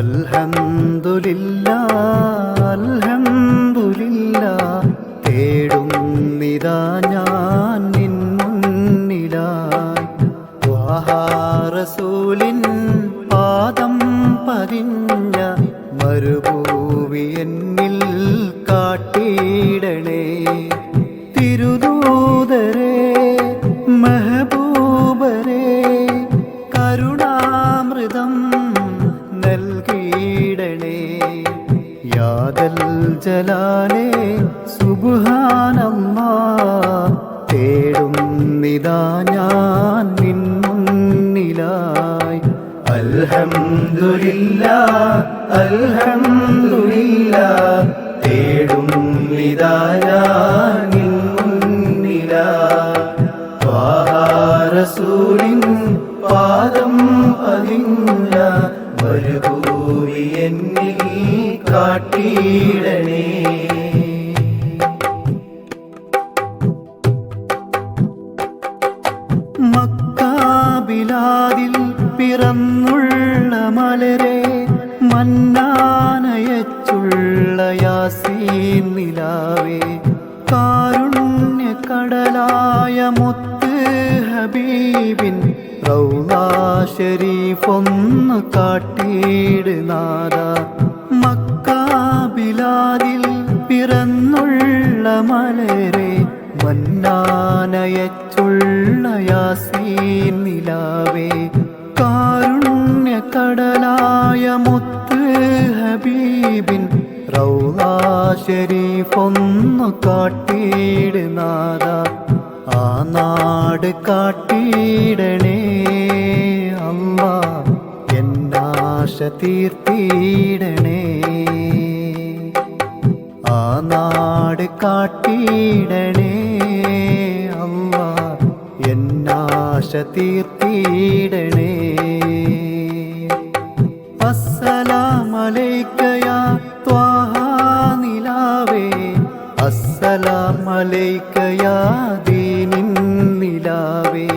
അൽഹംദുലില്ല ജലാലേ സുബുഹാനമ്മ തേടുന്നിതാ ഞാൻ നിൻ മുന്നിലായി. അൽഹംദുലില്ല അൽഹംദുലില്ല തേടുന്നിതാ ഞാൻ നിൻ മുന്നിലായി. റസൂലിൻ പാദം പതിഞ്ഞ മക്കാബിലാദിൽ പിറന്നുള്ള മലരെ മന്നാനയച്ചുള്ള യാസീൻ നിലാവേ. കാരുണ്യക്കടലായ മുത്ത് ഹബീബിൻ റൗലാ ഷരീഫൊന്ന് കാട്ടിയിടുന്നാദ മക്കാബിലാദിൽ പിറന്നുള്ള മലരെ മന്നാനയച്ചുള്ള യാസീൻ നിലാവേ. കാരുണ്യ കടലായ മുത്ത് ഹബീബിൻ റൗലാ ഷരീഫൊന്നു കാട്ടിയിടുന്നാദ ആ നാട് കാട്ടിയിടണേ. തീർത്തിയിടണേ ആ നാട് കാട്ടിയിടണേ അമ്മ എന്നാശ തീർത്തിയിടണേ അസ്സലാമലൈക്കയാ ത്വാഹാ നിലാവേ. അസ്സലാമലൈക്കയാ ദീനിൻ നിലാവേ.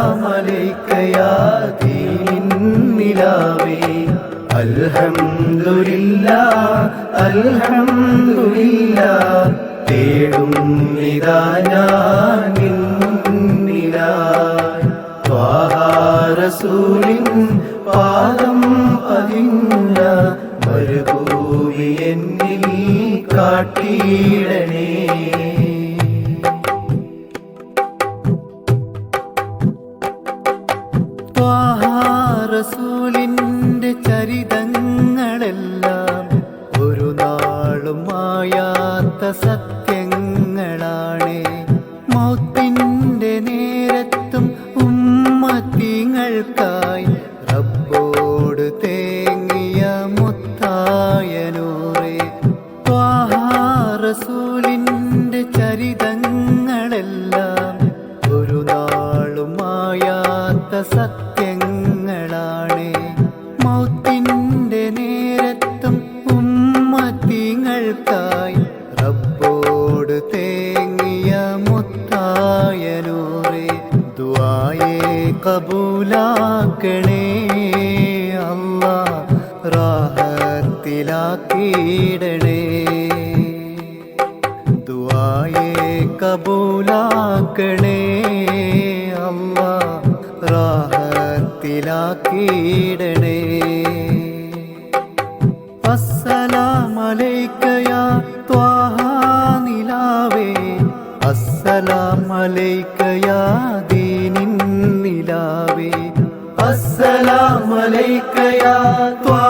അസ്സലാമലൈക്കയാ ദീനിൻ നിലാവേ അൽഹംദുലില്ല അൽഹംദുലില്ല തേടും നിതാ ഞാൻ നിൻ മുന്നിലായി ത്വാഹാരസൂലിൻ പാദം പതിഞ്ഞ മരുഭൂമി എന്നിൽ കാട്ടിയിടണേ. മായാത്ത സത്യങ്ങളാണ്. മൗത്തിന്റെ നേരത്തും ഉമ്മത്തിങ്ങൾക്കായി റബ്ബോട് തേങ്ങിയ മുത്തായ നൂറേ ദുആയെ കബൂലാക്കണേ. അല്ലാ റാഹത്തിലാക്കിയിടണേ. ദുആയെ കബൂലാക്കണേ. അമ്മ റാഹത്തിലാക്കിയിടണേ. അസ്സലാമലൈക്കയാ ത്വാഹ നിലാവേ. അസ്സലാമലൈക്കയാ അസ്സലാമലൈക്കയാ ത്വാഹാ നിലാവേ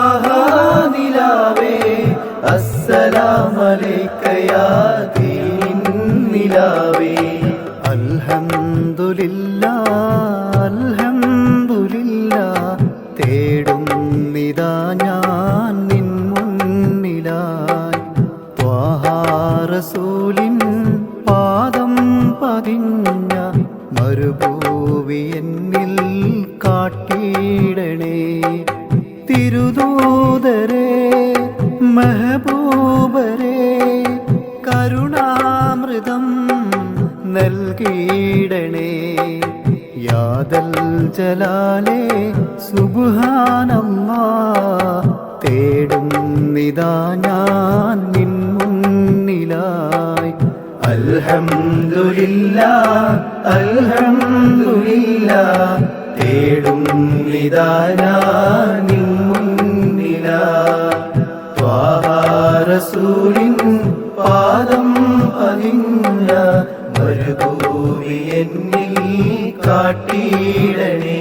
മരുഭൂവി എന്നിൽ കാട്ടിയിടണേ. തിരുദൂതരേ മെഹബൂബരേ കരുണാമൃതം നൽകിയിടണേ. യാദൽ ജലാലേ സുബാനമ്മ തേടും നിതാ ഞാൻ മുന്നിലായി അൽഹംദുലില്ലാ അൽഹംദുലില്ലാ തേടും നിൻ മുന്നിലായി ത്വാഹാരസൂലിൻ പാദം പതിഞ്ഞ മരുഭൂമി എന്നിൽ കാട്ടിയിടണേ.